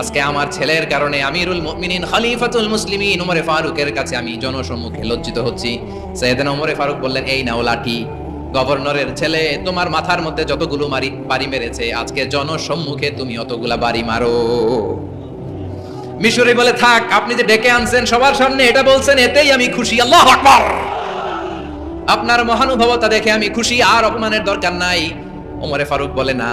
আজকে আমার ছেলের কারণে আমিরুল মুমিনিন, খলিফাতুল মুসলিমিন ওমরে ফারুকের কাছে আমি জনসম্মুখে লজ্জিত হচ্ছি। সৈয়দনা ওমরে ফারুক বললেন, এই নাও লাঠি। গভর্নরের ছেলে, তোমার মাথার মধ্যে যতগুলো মারি বাড়ি মেরেছে, আজকে জনসম্মুখে তুমি অতগুলা বাড়ি মারো। মিশরি বলে, থাক, আপনি যে ডেকে আনছেন সবার সামনে এটা বলছেন, এতেই আমি খুশি। আল্লাহ আকবার! আপনার মহানুভবতা দেখে আমি খুশি, আর অপমানের দরকার নাই। ওমরে ফারুক বলে, না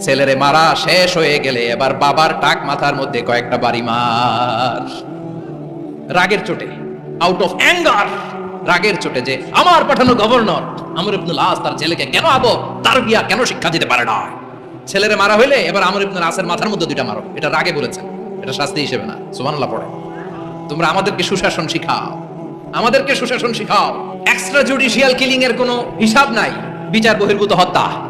ছেলেরে মারা শেষ হয়ে গেলে এবার বাবার টাক মাথার মধ্যে কয়েকটা বাড়ি মার। রাগের চোটে আউট অফ অ্যাঙ্গার রাগের চোটে যে, আমার পাঠানো গভর্নর আমর ইবনুল আস তার ছেলেকে কেন আবো? তার বিয়া কেন শিক্ষা দিতে পারে না? ছেলেরে মারা হইলে এবার আমর ইবনুল আসের মাথার মধ্যে দুইটা মারো। এটা রাগে বলেছেন, এটা শাস্তি হিসেবে না। সুবহানাল্লাহ পড়ে। তোমরা আমাদেরকে সুশাসন শিখাও। আমাদেরকে সুশাসন শিখাও। এক্সট্রা জুডিশিয়াল কিলিং এর কোনো হিসাব নাই। বিচার বহির্ভূত হত্যা।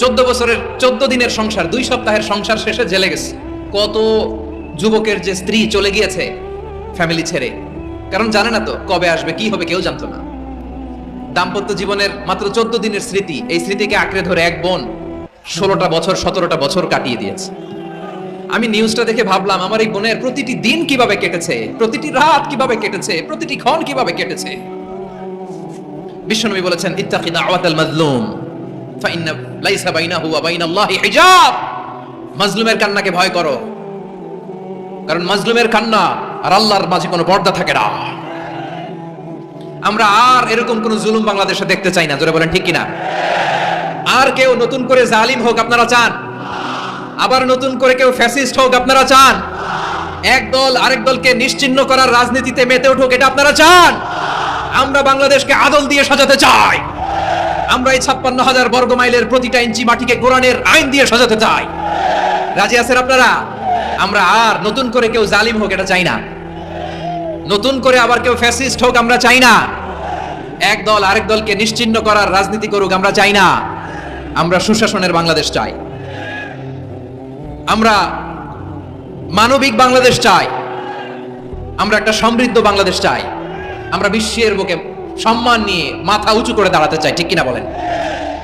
চোদ্দ বছরের, চোদ্দ দিনের সংসার, দুই সপ্তাহের সংসার শেষে জেলে গেছে। কত যুবকের যে স্ত্রী চলে গিয়েছে ফ্যামিলি ছেড়ে, কারণ জানে না তো কবে আসবে, কি হবে, কেউ জানতো না। দাম্পত্য জীবনের মাত্র চোদ্দ দিনের স্মৃতি, এই স্মৃতিকে আঁকড়ে ধরে এক বোন ষোলোটা বছর, সতেরোটা বছর কাটিয়ে দিয়েছে। আমি নিউজটা দেখে ভাবলাম, আমার এই বোনের প্রতিটি দিন কীভাবে কেটেছে, প্রতিটি রাত কীভাবে কেটেছে, প্রতিটি ক্ষণ কীভাবে কেটেছে? বিশ্বনবী বলেছেন ইত্তাকি দাওয়াতাল মাজলুম। ফাইন্না লাইসা মাজলুমের কান্নাকে ভয় করো। কারণ মাজলুমের কান্না আর আল্লাহর মাঝে কোনো পর্দা থাকে না। আমরা আর এরকম কোন জুলুম বাংলাদেশে দেখতে চাই না। জোরে বলেন ঠিক কিনা? আর কেউ নতুন করে জালিম হোক আপনারা চান। আবার নতুন করে কেউ ফ্যাসিস্ট হোক আপনারা চান। এক দল আরেক দলকে নিশ্চিহ্ন করার রাজনীতিতে মেতে উঠুক, এটা আপনারা চান। আমরা বাংলাদেশকে আদল দিয়ে সাজাতে চাই। আমরা এই ছাপ্পান্ন হাজার বর্গ মাইলের প্রতিটা ইঞ্চি মাটিকে কোরআনের আইন দিয়ে সাজাতে চাই। রাজি আছেন আপনারা? আমরা আর নতুন করে কেউ জালিম হোক, এটা চাই না। নতুন করে আবার কেউ ফ্যাসিস্ট হোক, আমরা চাই না। এক দল আরেক দলকে নিশ্চিহ্ন করার রাজনীতি করুক, আমরা চাই না। আমরা সুশাসনের বাংলাদেশ চাই। আমরা মানবিক বাংলাদেশ চাই। আমরা একটা সমৃদ্ধ বাংলাদেশ চাই। আমরা বিশ্বের বুকে সম্মান নিয়ে মাথা উঁচু করে দাঁড়াতে চাই, ঠিক কিনা বলেন?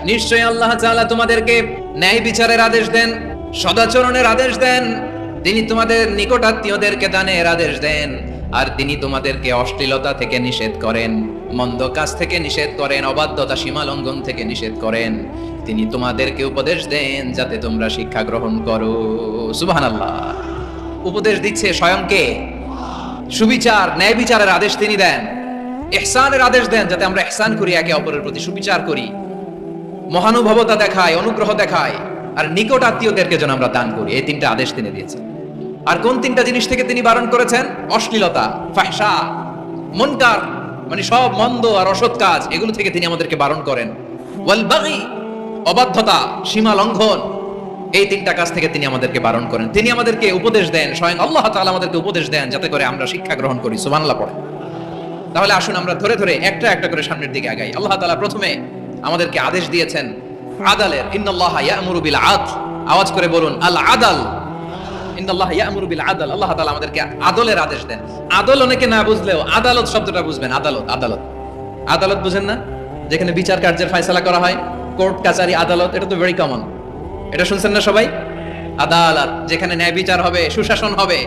নিশ্চয়ই আল্লাহ তাআলা তোমাদেরকে ন্যায় বিচারের আদেশ দেন, সদাচরণের আদেশ দেন, তিনি তোমাদের নিকটাত্মীয়দেরকে দানের আদেশ দেন, আর তিনি তোমাদেরকে অশ্লীলতা থেকে নিষেধ করেন, মন্দ কাজ থেকে নিষেধ করেন, অবাধ্যতা সীমা লঙ্ঘন থেকে নিষেধ করেন। তিনি তোমাদেরকে উপদেশ দেন যাতে তোমরা শিক্ষা গ্রহণ করো। সুবহানাল্লাহ। উপদেশ দিচ্ছে স্বয়ংকে। সুবিচার, ন্যায় বিচারের আদেশ তিনি দেন। এহসানের আদেশ দেন যাতে আমরা এহসান করি, একে অপরের প্রতি সুবিচার করি। মহানুভবতা দেখায়, অনুগ্রহ দেখায়, আর নিকট আত্মীয়দেরকে যেন আমরা দান করি। এই তিনটা আদেশ তিনি দিয়েছেন। আর কোন তিনটা জিনিস থেকে তিনি বারণ করেছেন? অশ্লীলতা, ফাহসা, মনকার মানে সব মন্দ আর অসৎ কাজ, এগুলো থেকে তিনি আমাদেরকে বারণ করেন। ওয়াল বাগি, অবাধ্যতা, সীমা লঙ্ঘন, এই তিনটা কাজ থেকে তিনি আমাদেরকে বারণ করেন। তিনি আমাদেরকে উপদেশ দেন, স্বয়ং আল্লাহ তাআলা আমাদেরকে উপদেশ দেন, যাতে করে আমরা শিক্ষা গ্রহণ করি। সুবহানাল্লাহ পড়ে তাহলে আসুন আমরা ধরে ধরে একটা একটা করে সামনের দিকে আগাই। আল্লাহ তালা প্রথমে আমাদেরকে আদেশ দিয়েছেন, আদালের, ইন্নাল্লাহ ইয়ামুরু বিল আদল। আওয়াজ করে বলুন, আল আদাল। ইন্নাল্লাহ ইয়ামুরু বিল আদল। আল্লাহ তাআলা আমাদেরকে আদলের আদেশ দেন। আদল অনেকে না বুঝলেও আদালত শব্দটা বুঝবেন, আদালত আদালত। আদালত বুঝেন না? যেখানে বিচার কার্যের ফয়সালা করা হয়, কোর্ট, কাচারি, আদালত, এটা তো ভেরি কমন এটা শুনছেন না সবাই? আদালত, যেখানে ন্যায় বিচার হবে, সুশাসন হবে।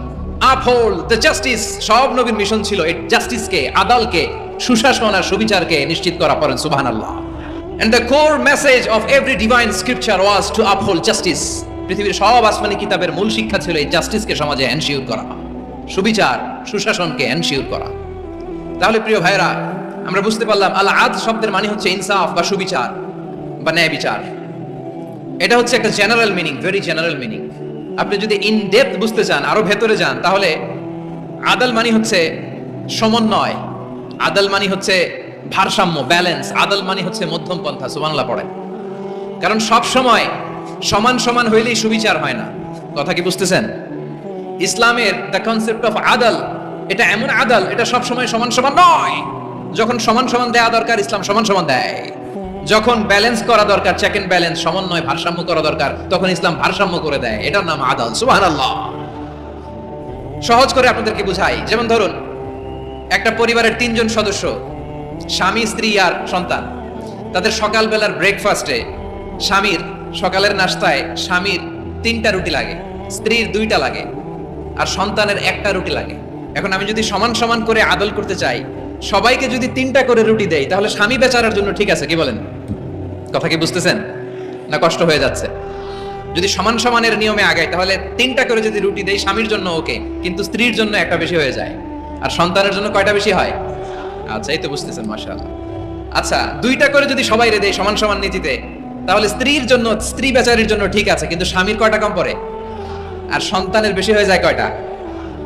uphold the justice সব নবীর মিশন ছিল এই জাস্টিসকে আদালকে, সুশাসন আর সুবিচারকে নিশ্চিত করা পড়েন সুবহান আল্লাহ And the core message of every divine scripture was to uphold justice. পৃথিবীর সব আসমানি কিতাবের মূল শিক্ষা ছিল এই জাস্টিসকে সমাজে এনশিওর করা। সুবিচার, সুশাসনকে এনশিওর করা। তাহলে প্রিয় ভাইরা আমরা বুঝতে পারলাম, আল আদ শব্দের মানে হচ্ছে ইনসাফ বা সুবিচার বা ন্যায় বিচার। এটা হচ্ছে একটা general meaning very general meaning আপনি যদি ইন ডেপথ বুঝতে চান, আরও ভেতরে যান, তাহলে আদাল মানে হচ্ছে সমন্বয়, আদাল মানে হচ্ছে ভারসাম্য ব্যালেন্স আদাল মানে হচ্ছে মধ্যম পন্থা, সুবহানাল্লাহ পড়ে কারণ সব সময় সমান সমান হইলেই সুবিচার হয় না। কথা কি বুঝতেছেন? ইসলামের দ্য কনসেপ্ট অফ আদাল, এটা এমন আদাল, এটা সব সময় সমান সমান নয়। যখন সমান সমান দেয়া দরকার, ইসলাম সমান সমান দেয়। যখন ব্যালেন্স করা দরকার চেক এন্ড ব্যালেন্স সমন্বয়, ভারসাম্য করা দরকার, তখন ইসলাম ভারসাম্য করে দেয়। এটার নাম আদাল। সুবহানাল্লাহ। সহজ করে আপনাদেরকে বুঝাই। যেমন ধরুন, একটা পরিবারের তিনজন সদস্য, স্বামী, স্ত্রী আর সন্তান। তাদের সকালবেলার ব্রেকফাস্টে স্বামীর সকালের নাস্তায় স্বামীর তিনটা রুটি লাগে, স্ত্রীর দুইটা লাগে, আর সন্তানের একটা রুটি লাগে। এখন আমি যদি সমান সমান করে আদল করতে চাই সবাইকে যদি তিনটা করে রুটি দেয়, তাহলে স্বামী বেচারার জন্য ঠিক আছে, কি বলেন? কথা কি বুঝতেছেন? না কষ্ট হয়ে যাচ্ছে? যদি সমান সমানের নিয়মে আগাই তাহলে তিনটা করে যদি রুটি দেয়, স্বামীর জন্য ওকে, কিন্তু স্ত্রীর জন্য একটা বেশি হয়ে যায়। আর সন্তানের জন্য কয়টা বেশি হয়? আচ্ছা এই তো বুঝতেছেন, মাশাআল্লাহ। আচ্ছা দুইটা করে যদি সবাই রে দেয় সমান সমান নীতিতে, তাহলে স্ত্রীর জন্য, স্ত্রী বেচারির জন্য ঠিক আছে, কিন্তু স্বামীর কয়টা কম পড়ে? আর সন্তানের বেশি হয়ে যায় কয়টা?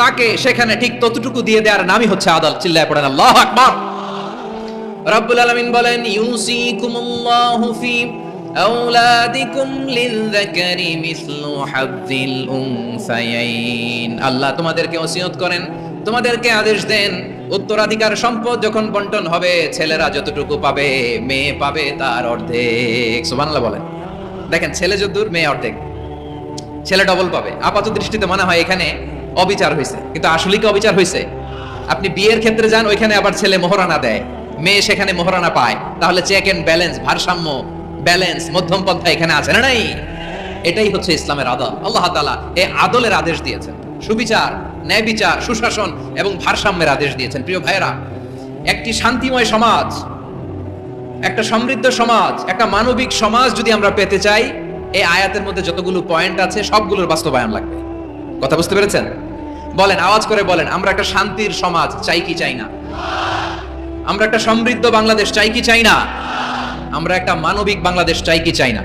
তাকে সেখানে ঠিক ততটুকু দিয়ে দেওয়ার নামই হচ্ছে আদাল চিল্লায় পড়েন আল্লাহ আকবার। রব্বুল আলামিন বলেন, ইউসিকুমুল্লাহু ফি আওলাদিকুম লিলযাকারি মিসলু হাযযিল উনসায়াইন। আল্লাহ তোমাদেরকে ওসিয়ত করেন, তোমাদেরকে আদেশ দেন, উত্তরাধিকার সম্পদ যখন বন্টন হবে, ছেলেরা যতটুকু পাবে, মেয়ে পাবে তার অর্ধেক। সুবহানাল্লাহ বলেন। দেখেন, ছেলে যদ্দূর, মেয়ে অর্ধেক। ছেলে ডবল পাবে। আপাত দৃষ্টিতে মনে হয় এখানে অবিচার হয়েছে কিন্তু আসলে কি অবিচার হয়েছে আপনি বিয়ের ক্ষেত্রে যান, ওইখানে আবার ছেলে মোহরানা দেয়। মেয়ে সেখানে মোহরানা পায়। তাহলে চেক এন্ড ব্যালেন্স ভারসাম্য ব্যালেন্স মধ্যম পন্থা এখানে আছে না নাই? এটাই হচ্ছে ইসলামের আদল। আল্লাহ তাআলা এই আদলের আদেশ দিয়েছেন। সুবিচার, ন্যায় বিচার, সুশাসন এবং ভারসাম্যের আদেশ দিয়েছেন। প্রিয় ভাইয়েরা, একটি শান্তিময় সমাজ, একটা সমৃদ্ধ সমাজ, একটা মানবিক সমাজ যদি আমরা পেতে চাই, এই আয়াতের মধ্যে যতগুলো পয়েন্ট আছে, সবগুলোর বাস্তবায়ন লাগবে। কথা বুঝতে পেরেছেন? বলেন, আওয়াজ করে বলেন, আমরা একটা শান্তির সমাজ, চাই কি চাই না? আমরা একটা সমৃদ্ধ বাংলাদেশ, চাই কি চাই না? আমরা একটা মানবিক বাংলাদেশ, চাই কি চাই না?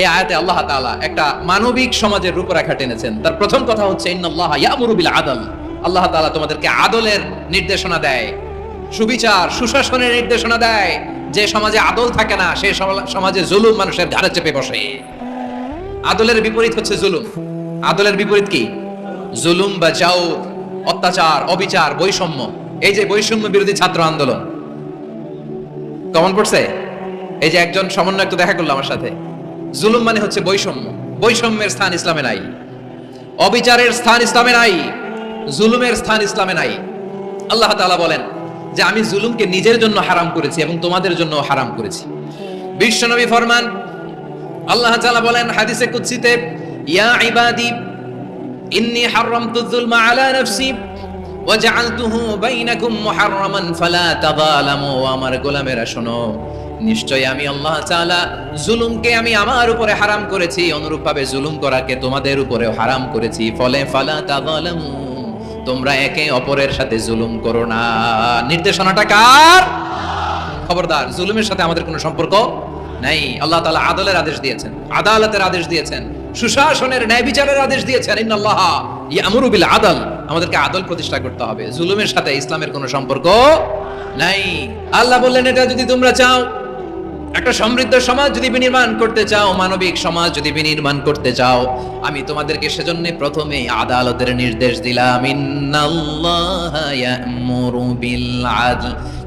এই আয়াতে আল্লাহ তাআলা একটা মানবিক সমাজের রূপরেখা টেনেছেন। তার প্রথম কথা হচ্ছে, ইন্নাল্লাহ ইয়ামুরু বিল আদল। আল্লাহ তাআলা তোমাদেরকে আদলের নির্দেশনা দেয়, সুবিচার, সুশাসনের নির্দেশনা দেয়। যে সমাজে আদল থাকে না, সে সমাজে জুলুম মানুষের ঘাড়ে চেপে বসে। আদলের বিপরীত হচ্ছে জুলুম। আদলের বিপরীত কি? জুলুম বা যাও অত্যাচার, অবিচার, বৈষম্য। এই যে বৈষম্য বিরোধী ছাত্র আন্দোলন। কমন পড়ছে এই যে একজন সমন্বয় একটু দেখা করল আমার সাথে। জুলুম মানে হচ্ছে বৈষম্য। বৈষম্যের স্থান ইসলামে নাই। অবিচারের স্থান ইসলামে নাই। জুলুমের স্থান ইসলামে নাই। আল্লাহ তাআলা বলেন যে আমি জুলুমকে নিজের জন্য হারাম করেছি এবং তোমাদের জন্য হারাম করেছি। বিশ্বনবী ফরমান, আল্লাহ তাআলা বলেন হাদিসে কুদসিতে ইয়া ইবাদি, ইন্নী হারামতু যুলমা আলা নাফসি, ওয়াজআলতুহু বাইনাকুম মুহাররামান ফালা তাযালামু। আমার গোলামেরা, শোনো নিশ্চয় আমি আল্লাহ তাআলা জুলুমকে আমি আমার উপরে হারাম করেছি, অনুরূপভাবে জুলুম করাকে তোমাদের উপরেও হারাম করেছি। ফলে ফালা তাযালামু, তোমরা একে অপরের সাথে জুলুম করো না। নির্দেশনাটা কার? খবরদার, জুলুমের সাথে আমাদের কোনো সম্পর্ক নাই। আল্লাহ তাআলা আদলের আদেশ দিয়েছেন, আদালতের আদেশ দিয়েছেন। সুশাসনের ন্যায় বিচারের আদেশ দিয়েছেন, ইন্নাল্লাহ ইয়ামুরু আদল আমাদেরকে আদল প্রতিষ্ঠা করতে হবে। জুলুমের সাথে ইসলামের কোনো সম্পর্ক নাই। আল্লাহ বললেন, এটা যদি তোমরা চাও, একটা সমৃদ্ধ সমাজ যদি বিনির্মাণ করতে চাও, মানবিক সমাজ যদি বিনির্মাণ করতে চাও, আমি তোমাদেরকে সেজন্য প্রথমে আদালতের নির্দেশ দিলাম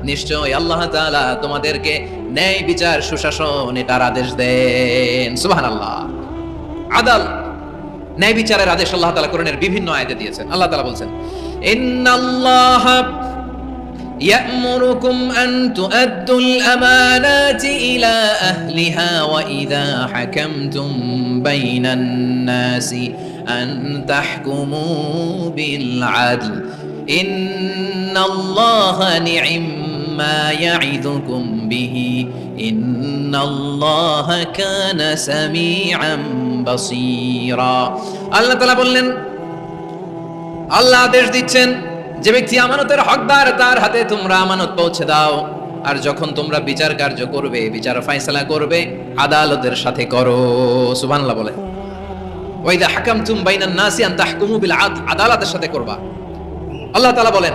নিশ্চয় আল্লাহ তোমাদেরকে ন্যায় বিচার, সুশাসন, এটার আদেশ দেন। সুবহানাল্লাহ। আদাল ন্যায় বিচারের আদেশ আল্লাহ তাআলা কোরআনের বিভিন্ন আয়াতে দিয়েছেন আল্লাহ তাআলা বলছেন ইন্নাল্লাহা يأمركم أن تؤدوا الأمانات إلى أهلها وإذا حكمتم بين الناس أن تحكموا بالعدل إن الله نعم ما يعظكم به إن الله كان سميعا بصيرا الله تعالى বললেন আল্লাহ আদেশ দিচ্ছেন যে ব্যক্তি আমানতের হকদার তার হাতে তোমরা আমানত পৌঁছে দাও আর যখন তোমরা বিচার কার্য করবে বিচার ফাইসলা করবে আদালতের সাথে করো সুবহানাল্লাহ বলে ওয়াইদা হাকামতুম বাইনান নাসি আন তাহকুমু বিল আদল আদালতের সাথে করবা আল্লাহ তাআলা বলেন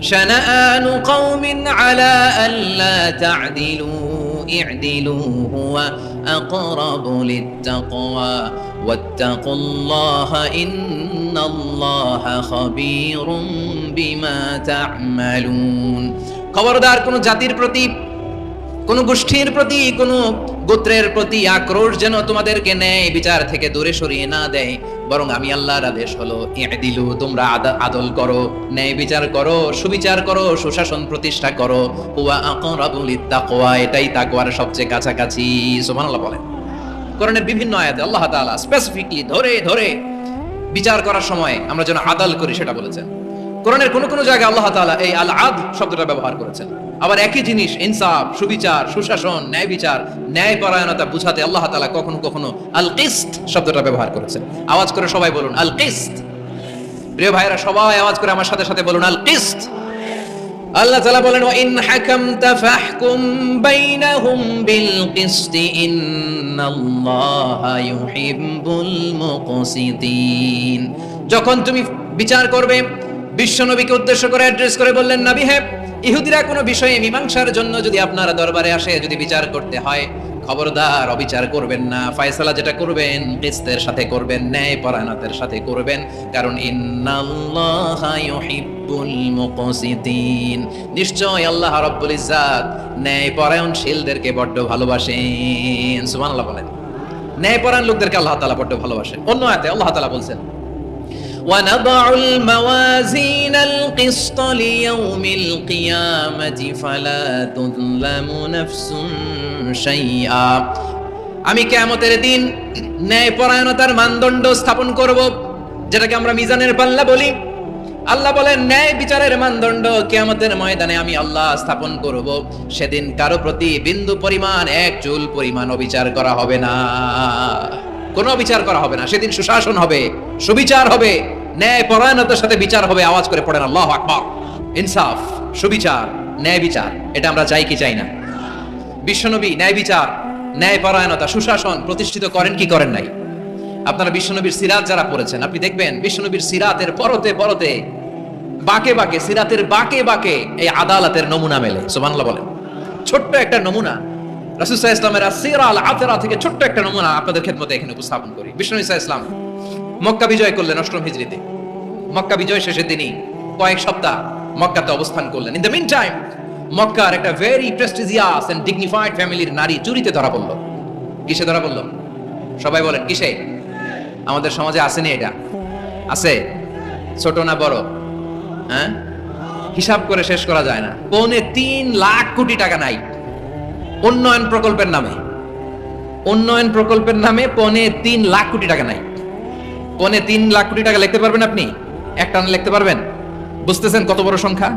شنآن قوم على ألا تعدلوا اعدلوا هو أقرب للتقوى واتقوا الله إن الله خبير بما تعملون খবরদার কোন জাতির প্রতি কোন গোষ্ঠীর প্রতি কোন গোত্রের প্রতি আক্রোশ যেন তোমাদেরকে নেয় বিচার থেকে দূরে সরিয়ে না দেয় বরং আমি আল্লাহর আদেশ হলো দিলু তোমরা আদা- আদল করো, ন্যায় বিচার করো, সুবিচার করো, সুশাসন প্রতিষ্ঠা করো। হুয়া এটাই তাকওয়ার সবচেয়ে কাছাকাছি। বলেন। কোরআনের বিভিন্ন আয়াতে আল্লাহ তাআলা স্পেসিফিকলি ধরে ধরে বিচার করার সময় আমরা যেন আদাল করি, সেটা বলেছেন। কোরআনের কোন কোন জায়গায় আল্লাহ তালা এই আল আদ শব্দটা ব্যবহার করেছেন। আবার একই জিনিস, ইনসাফ, সুবিচার, সুশাসন ন্যায় বিচার ন্যায় পরায়ণতা বুঝাতে আল্লাহ তালা কখনো কখনো আল কিস্ত শব্দটা ব্যবহার করেছেন। আওয়াজ করে সবাই বলুন আল কিস্ত প্রিয় ভাইরা সবাই আওয়াজ করে আমার সাথে সাথে বলুন আল কিস্ত আল্লাহ তাআলা বলেন ওয়া ইন হাকামতা বিল কিসত ইন্নাল্লাহা ইউহিব্বুল মুকসিতিন। যখন তুমি বিচার করবে বিশ্বনবীকে উদ্দেশ্য করে অ্যাড্রেস করে বললেন, নবী হ্যাঁ ইহুদিরা কোনো বিষয়ে মীমাংসার জন্য যদি আপনারা দরবারে আসে, যদি বিচার করতে হয়, খবরদার অবিচার করবেন না। ফয়সালা যেটা করবেন, কিস্তের সাথে করবেন, ন্যায় পরায়ণতের সাথে করবেন। কারণ নিশ্চয় আল্লাহ রাব্বুল ইজ্জাত ন্যায় পরায়ণশীলদেরকে বড্ড ভালোবাসেন। সুবহানাল্লাহ বলেন। ন্যায় পরায়ণ লোকদেরকে আল্লাহ তাআলা বড্ড ভালোবাসেন। অন্য আয়াতে আল্লাহ তাআলা বলছেন ونضع الموازين القسط ليوم القيامة فلا تظلم نفس شيئا আমি কেয়ামতের দিন ন্যায় পরায়ণতার মানদণ্ড স্থাপন করব যেটাকে আমরা মিজানের পাল্লা বলি আল্লাহ বলেন ন্যায় বিচারের মানদণ্ড কেয়ামতের ময়দানে আমি আল্লাহ স্থাপন করব সেদিন কারো প্রতি বিন্দু পরিমাণ এক চুল পরিমাণ অবিচার করা হবে না কোনো বিচার করা হবে না। সেদিন সুশাসন হবে, সুবিচার হবে, ন্যায় পরায়ণতার সাথে বিচার হবে, আওয়াজ করে পড়েন আল্লাহ আকবার। ইনসাফ, সুবিচার, ন্যায় বিচার, এটা আমরা চাই কি চাই না। বিশ্বনবী ন্যায় বিচার, ন্যায় পরায়ণতা, সুশাসন প্রতিষ্ঠিত করেন কি করেন নাই? আপনারা বিশ্বনবীর সিরাত যারা পড়েছেন, আপনি দেখবেন বিশ্বনবীর সিরাতের পরতে পরতে বাকে বাকে, সিরাতের বাকে বাকে এই আদালতের নমুনা মেলে। সুবহানাল্লাহ বলেন। ছোট্ট একটা নমুনা রাসূলুল্লাহ ইসলামের আসিরা আল আতেরা থেকে ছোট্ট একটা নমুনা আপনাদের খেদমতে এখানে উপস্থাপন করি। বিষ্ণু ইসা ইসলাম, মক্কা বিজয় করলেন অষ্টম হিজরিতে মক্কা বিজয় শেষের দিনই কয়েক সপ্তাহ মক্কাতে অবস্থান করলেন। ইন দ্য মিন টাইম মক্কার একটা ভেরি প্রেস্টিজিয়াস এন্ড ডিগনিফাইড ফ্যামিলির নারী চুরিতে ধরা পড়ল। কিসে ধরা পড়ল? সবাই বলেন, কিসে? আমাদের সমাজে আসেনি এটা? আছে? ছোট না বড়? হ্যাঁ? হিসাব করে শেষ করা যায় না। পৌনে তিন লাখ কোটি টাকা নাই। উন্নয়ন প্রকল্পের নামে। উন্নয়ন প্রকল্পের নামে পৌনে তিন লাখ কোটি টাকা নাই। পৌনে তিন লাখ কোটি টাকা লিখতে পারবেন আপনি? একটা লিখতে পারবেন? বুঝতেছেন কত বড় সংখ্যা?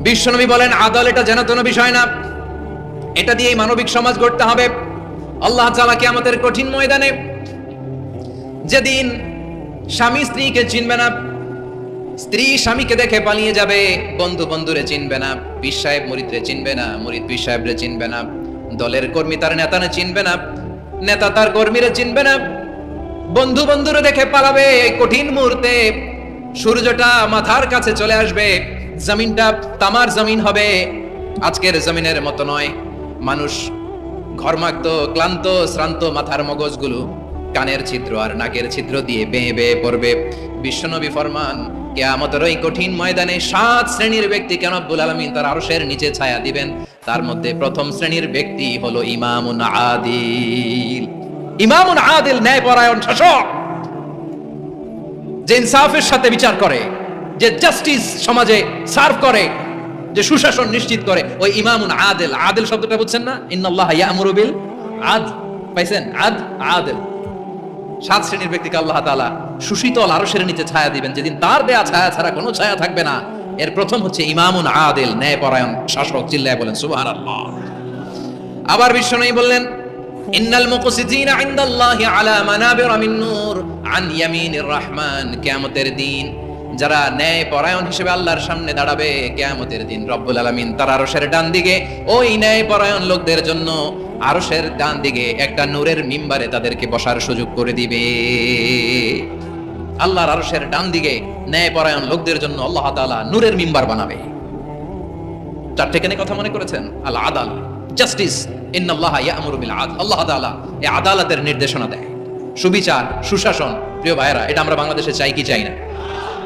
বিশ্বনবী বলেন, আদল এটা যেন তেন বিষয় না। এটা দিয়েই মানবিক সমাজ গড়তে হবে। আল্লাহ তাআলাকে আমাদের কঠিন ময়দানে যেদিন স্বামী স্ত্রীকে চিনবে না স্ত্রী স্বামীকে দেখে পালিয়ে যাবে। বন্ধু বন্ধুরে চিনবে না, পীর সাহেব মুরিদরে চিনবে না, মুরিদ পীর সাহেবরে চিনবে না, দলের কর্মী তার নেতানে চিনবে না, নেতা তার কর্মীরে চিনবে না। বন্ধু বন্ধুরে দেখে পালাবে এই কঠিন মুহূর্তে। সূর্যটা মাথার কাছে চলে আসবে, জমিনটা তামার জমিন হবে। আজকের জমিনের মতো নয়, মানুষ ঘর্মাক্ত, ক্লান্ত, শ্রান্ত মাথার মগজগুলো কানের ছিদ্র আর নাকের ছিদ্র দিয়ে বেয়ে বেয়ে পড়বে। বিশ্বনবী ফরমান কেয়ামতের ওই কঠিন ময়দানে সাত শ্রেণির ব্যক্তি কেন আব্বুল আলমিন তার আরশের নিচে ছায়া দিবেন? তার মধ্যে প্রথম শ্রেণির ব্যক্তি হলো ইমামুন আদিল। ইমামুন আদিল ন্যায়পরায়ণ শাসক। যে ইনসাফের সাথে বিচার করে, যে জাস্টিস সমাজে সার্ভ করে, যে সুশাসন নিশ্চিত করে, ওই ইমামুন আদেল। আদেল শব্দটা বুঝছেন না? ইন্নাল্লাহ ইয়ামুরু বিল আদ। পাইছেন? আদ, আদেল। সাত শ্রেণির ব্যক্তিকে আল্লাহ তালা সুশীতল আরশের নিচে ছায়া দিবেন। যেদিন তার দেয়া ছায়া ছাড়া কোনো ছায়া থাকবে না। এর প্রথম হচ্ছে ইমামুন আদেল ন্যায় পরায়ণ শাসক, চিল্লায় বলেন সুবাহ আবার বিশ্ব নয় বললেন, ইন্নাল মুকসিতিনা ইনদাল্লাহি আলা মানাবির মিন নূর আন ইয়ামিনির রহমান। কিয়ামতের দিন যারা ন্যায় পরায়ণ হিসেবে আল্লাহর সামনে দাঁড়াবে, কিয়ামতের দিন রব্বুল আলামিন তার আরশের ডান দিকে ওই ন্যায় পরায়ণ লোকদের জন্য আরশের ডান দিকে একটা নূরের মিম্বারে তাদেরকে বসার সুযোগ করে দিবে। আল্লাহর আরশের ডান দিকে ন্যায় পরায়ণ লোকদের জন্য আল্লাহ তাআলা নূরের মিম্বার বানাবে। চারটে কেনে কথা মনে করেছেন? আল আদাল। জাস্টিস ইন্নাল্লাহ ইয়ামুরু বিল আদল। আল্লাহ তাআলা এই আদালতের নির্দেশনা দেয়। সুবিচার, সুশাসন, প্রিয় ভাইরা এটা আমরা বাংলাদেশে চাই কি চাই না?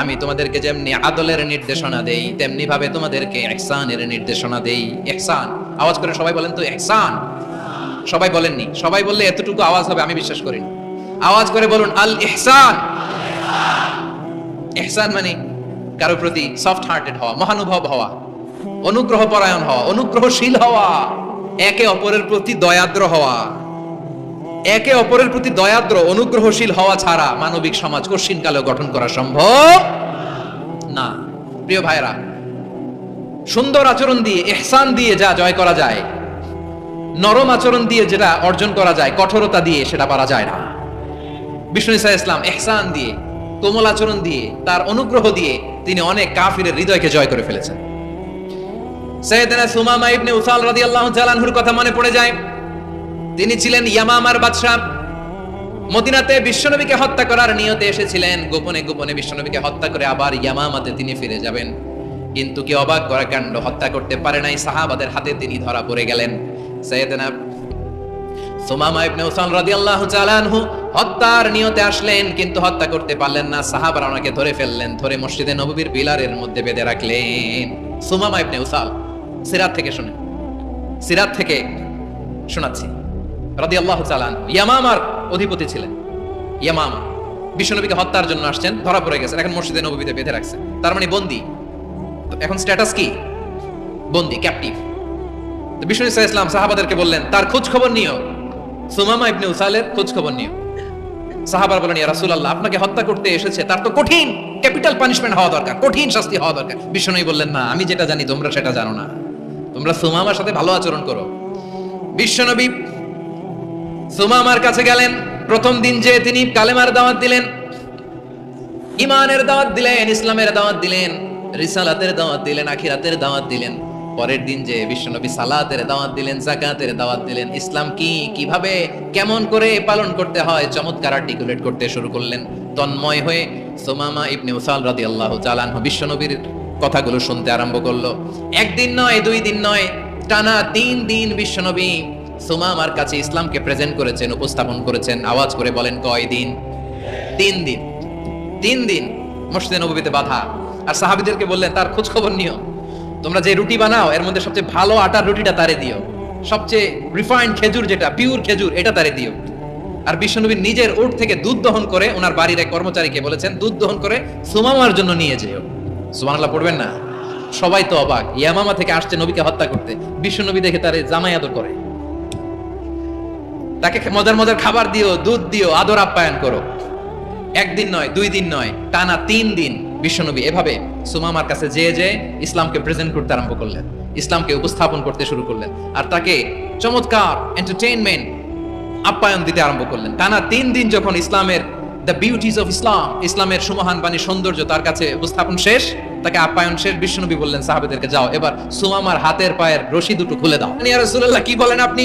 আমি তোমাদেরকে যেমনি আদলের নির্দেশনা দেই তেমনি ভাবে তোমাদেরকে ইহসানের নির্দেশনা দেই। ইহসান আওয়াজ করে সবাই বলেন তো ইহসান সবাই বলেননি, সবাই বললে এতটুকু আওয়াজ হবে, আমি বিশ্বাস করি। আওয়াজ করে বলুন, আল ইহসান ইহসান মানে কারও প্রতি সফট হার্টেড হওয়া, মহানুভব হওয়া অনুগ্রহ পরায়ণ হওয়া, অনুগ্রহশীল হওয়া, একে অপরের প্রতি দয়াদ্র হওয়া। একে অপরের প্রতি দয়াদ্র, অনুগ্রহশীল হওয়া ছাড়া মানবিক সমাজ কঠিন কালে গঠন করা সম্ভব না। প্রিয় ভাইরা সুন্দর আচরণ দিয়ে এহসান দিয়ে যা জয় করা যায়, নরম আচরণ দিয়ে যেটা অর্জন করা যায়, কঠোরতা দিয়ে সেটা পারা যায় না। বিষ্ণু ইসা ইসলাম এহসান দিয়ে, কোমল আচরণ দিয়ে, তার অনুগ্রহ দিয়ে তিনি অনেক কাফিরের হৃদয়কে জয় করে ফেলেছেন। সৈয়দনা সুমামা ইবনে উসাল রাদিয়াল্লাহু তাআলা আনহুর কথা মনে পড়ে যায় তিনি ছিলেন ইয়ামামার বাদশাহ। মদিনাতে বিশ্বনবীকে হত্যা করার নিয়তে এসেছিলেন। গোপনে গোপনে বিশ্বনবীকে হত্যা করে আবার ইয়ামামাতে তিনি ফিরে যাবেন। কিন্তু কি অবাক করা কাণ্ড হত্যা করতে পারে নাই, সাহাবাদের হাতে তিনি ধরা পড়ে গেলেন। সৈয়দনা সুমামা ইবনে উসাল রাদিয়াল্লাহু তাআলা আনহু হত্যার নিয়তে আসলেন, কিন্তু হত্যা করতে পারলেন না। সাহাবারা ওনাকে ধরে ফেললেন, ধরে মসজিদে নববীর পিলারের মধ্যে বেঁধে রাখলেন। সুমামা ইবনে উসাল সিরাত থেকে শুনে, সিরাত থেকে শোনাচ্ছি। রাদিয়াল্লাহু তাআলা আনহু। ইয়ামামার অধিপতি ছিলেন। ইয়ামামা। বিশ্বনবীকে হত্যার জন্য আসছেন, ধরা পড়ে গেছেন, এখন মসজিদে নববীতে বেঁধে রাখছেন। তার মানে বন্দী। এখন স্ট্যাটাস কি? বন্দি ক্যাপটিভ তো বিষ্ণু ইসা সাহাবাদেরকে বললেন, তার খোঁজ খবর নিও। সুমামা ইবনে উসালের খোঁজ খবর নিও। সাহাবার বলেন, ইয়া রাসূলুল্লাহ, আপনাকে হত্যা করতে এসেছে, তার তো কঠিন, ক্যাপিটাল পানিশমেন্ট হওয়া দরকার, কঠিন শাস্তি হওয়া দরকার। বিষ্ণু বললেন, না, আমি যেটা জানি, তোমরা সেটা জানো না। তোমরা সুমামার সাথে ভালো আচরণ করো। বিশ্বনবী সুমামার কাছে গেলেন। প্রথম দিন যে তিনি কালেমার দাওয়াত দিলেন ইমানের দাওয়াত দিলেন, ইসলামের দাওয়াত দিলেন, রিসালাতের দাওয়াত দিলেন, আখিরাতের দাওয়াত দিলেন। পরের দিন যে বিশ্বনবী সালাতের দাওয়াত দিলেন, জাকাতের দাওয়াত দিলেন, ইসলাম কি, কীভাবে, কেমন করে পালন করতে হয়, চমৎকার আর্টিকুলেট করতে শুরু করলেন। তন্ময় হয়ে সোমামা ইবনে উসাল রাদিয়াল্লাহু আল্লাহ আনহু বিশ্বনবীর কথাগুলো শুনতে আরম্ভ করল। একদিন নয়, দুই দিন নয়, টানা তিন দিন বিশ্বনবী সোমামার কাছে ইসলামকে প্রেজেন্ট করেছেন, উপস্থাপন করেছেন, আওয়াজ করে বলেন, কয় দিন? তিন দিন। তিন দিন মসজিদে নবীতে বাধা। আর সাহাবিদেরকে বললেন, তার খোঁজ খবর নিও। তোমরা যে রুটি বানাও, এর মধ্যে সবচেয়ে ভালো আটার রুটিটা তারে দিও। সবচেয়ে রিফাইন্ড খেজুর যেটা পিওর খেজুর, এটা তারে দিও। আর বিশ্বনবী নিজের উট থেকে দুধ দহন করে ওনার বাড়ির এক কর্মচারীকে বলেছেন, দুধ দহন করে সুমামার জন্য নিয়ে যেও। সুমানাল্লাহ পড়বেন না? সবাই তো অবাক। ইয়ামামা থেকে আসছে নবীকে হত্যা করতে। বিশ্বনবী দেখে তারে জামাই আদর করে। তাকে মজার মজার খাবার দিও, দুধ দিও, আদর আপ্যায়ন করো। একদিন নয়, দুই দিন নয়, টানা তিন দিন বিশ্বনবী এভাবে সুমামার কাছে যেয়ে যেয়ে ইসলামকে প্রেজেন্ট করতে আরম্ভ করলেন। ইসলামকে উপস্থাপন করতে শুরু করলেন। আর তাকে চমৎকার এন্টারটেইনমেন্ট আপ্যায়ন দিতে আরম্ভ করলেন। টানা তিন দিন যখন ইসলামের দ্য বিউটিজ অফ ইসলাম ইসলামের সুমহান বাণী, সৌন্দর্য তার কাছে উপস্থাপন শেষ, তাকে আপ্যায়ন শেষ, বিশ্বনবী বললেন, সাহাবেদেরকে যাও। এবার সুমামার হাতের পায়ের রশি দুটো খুলে দাও। কি বলেন আপনি?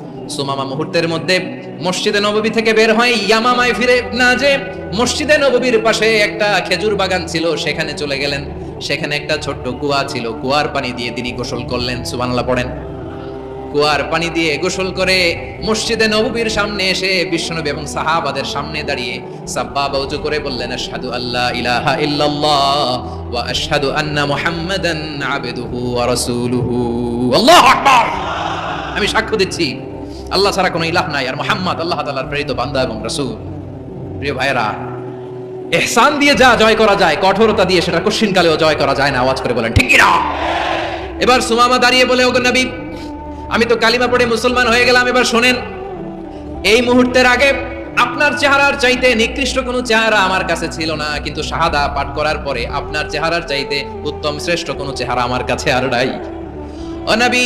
সুমামা মুহূর্তের মধ্যে মসজিদে নববী থেকে বের হয় ইয়ামামায় ফিরে না যে মসজিদে নববীর পাশে একটা খেজুর বাগান ছিল, সেখানে চলে গেলেন। সেখানে একটা ছোট্ট কুয়া ছিল, কুয়ার পানি দিয়ে তিনি গোসল করলেন, সুবহানাল্লাহ পড়েন। কুয়ার পানি দিয়ে গোসল করে মসজিদে নববীর সামনে এসে বিশ্বনবী এবং সাহাবাদের সামনে দাঁড়িয়ে সাব্বা উজু করে বললেন, আশহাদু আল্লাহ ইলাহা ইল্লাল্লাহ ওয়া আশহাদু আন্না মুহাম্মাদান আবদুহু ওয়া রাসূলুহু। আল্লাহু আকবার! আমি সাক্ষ্য দিচ্ছি। আল্লাহ ছাড়া কোনো ইলাহ নাই। আর মোহাম্মদ আল্লাহ তাআলার প্রেরিত বান্দা এবং রাসূল। প্রিয় ভাইয়েরা এহসান দিয়ে যা জয় করা যায়, কঠোরতা দিয়ে সেটা কঠিনকালেও জয় করা যায় না, আওয়াজ করে বলেন, ঠিক না এবার সুমামা দাঁড়িয়ে বলে, ওগো নবী, আমি তো কালিমা পড়ে মুসলমান হয়ে গেলাম, এবার শোনেন, এই মুহূর্তের আগে আপনার চেহারার চাইতে নিকৃষ্ট কোনো চেহারা আমার কাছে ছিল না, কিন্তু শাহাদা পাঠ করার পরে আপনার চেহারার চাইতে উত্তম শ্রেষ্ঠ কোনো চেহারা আমার কাছে আর নাই। ও নবী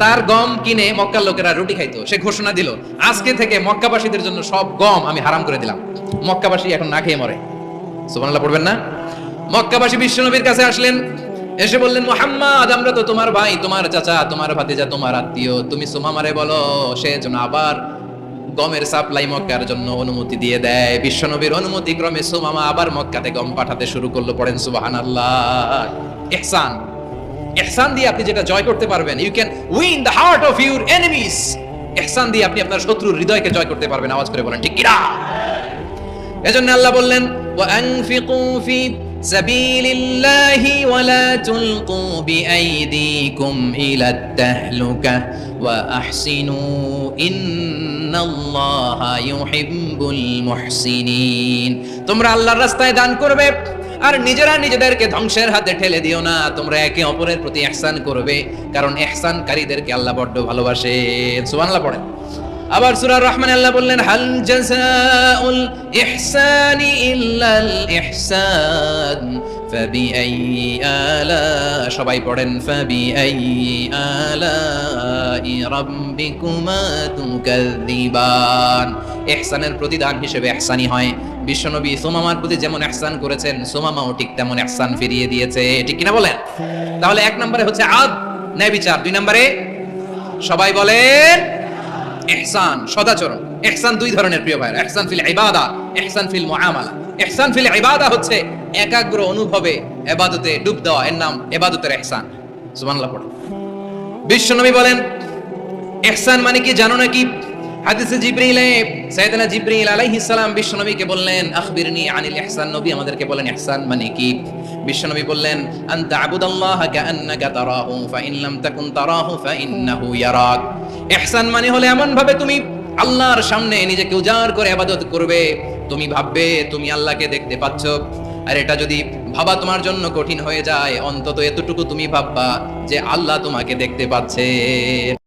তার গম কিনে মক্কার লোকেরা রুটি খাইতো, সে ঘোষণা দিল, আজকে থেকে মক্কাবাসীদের জন্য সব গম আমি হারাম করে দিলাম। মক্কাবাসী এখন না খেয়ে মরে। সুবহানাল্লাহ পড়বেন না? মক্কাবাসী বিশ্বনবীর কাছে আসলেন, এসে বললেন, মোহাম্মদ, আমরা তো তোমার ভাই, তোমার চাচা, তোমার ভাতিজা, তোমার আত্মীয়। তুমি সুমামারে বলো, সে যেন আবার গমের সাপ্লাই মক্কার জন্য অনুমতি দিয়ে দেয়। বিশ্বনবীর অনুমতি ক্রমে সুমামা আবার মক্কাতে গম পাঠাতে শুরু করল, পড়েন সুবহানাল্লাহ। ইহসান। ইহসান দিয়ে আপনি যেটা জয় করতে পারবেন you can win the heart of your enemies ইহসান দিয়ে আপনি আপনার শত্রুর হৃদয়কে জয় করতে পারবেন, আওয়াজ করে বলেন, ঠিক কিনা? এজন্য আল্লাহ বললেন, ওয়ানফিকু ফি সাবিলিল্লাহি ওয়ালা তুলকু বিআইদিকুম ইলা তাহলুকা ওয়া আহসিনু ইন্নাল্লাহা ইউহিব্বুল মুহসিনিন. তোমরা আল্লাহর রাস্তায় দান করবে আর নিজেরা নিজেদেরকে ধ্বংসের হাতে ঠেলে দিও না। তোমরা একে অপরের প্রতি ইহসান করবে, কারণ ইহসানকারীদেরকে আল্লাহ বড্ড ভালোবাসে। সুবহানাল্লাহ পড়েন। আবার সূরা রহমান আল্লাহ বললেন, হাল জাযাউল ইহসানি ইল্লাল ইহসান ফাবিআই আলা সবাই পড়েন ফাবিআই আলাই রাব্বিকুমা তুকাযিবান ইহসানের প্রতিদান হিসেবে ইহসানি হয়। বিশ্বনবী সোমামার প্রতি যেমন ইহসান করেছেন, সুমামাও ঠিক তেমন ইহসান ফিরিয়ে দিয়েছে। ঠিক কিনা বলেন? তাহলে এক নম্বরে হচ্ছে আদ, ন্যায় বিচার। দুই নম্বরে সবাই বলেন ইহসান সদাচরণ। ইহসান দুই ধরনের প্রিয় ভাইরা ইহসান ফিল ইবাদা ইহসান ফিল মুআমালা। ইহসান ফিল ইবাদা হচ্ছে একাগ্র অনুভবে ইবাদতে ডুব দেওয়া। এর নাম ইবাদতের ইহসান সুবহানাল্লাহ, পড়ো। বিশ্বনবী বলেন ইহসান মানে কি জানো নাকি? হাদিসে জিবরিলে সাইয়েদনা জিবরিল আলাইহিস সালাম বিশ্বনবীকে বললেন, আখবিরনি আনিল ইহসান। নবী আমাদেরকে বলেন, ইহসান মানে কি? বিশ্বনবী বললেন, আনতা আবুদাল্লাহ কাআন্নাকা তারাহু ফাইন লাম তাকুন তারাহু ফাইন্নাহু ইয়ারাক। ইহসান মানে হলো এমন ভাবে তুমি আল্লাহর সামনে নিজেকে উজাড় করে ইবাদত করবে। তুমি ভাববে, তুমি আল্লাহকে দেখতে পাচ্ছ। আর এটা যদি ভাবা তোমার জন্য কঠিন হয়ে যায়, অন্তত এতটুকু তুমি ভাববা যে আল্লাহ তোমাকে দেখতে পাচ্ছে।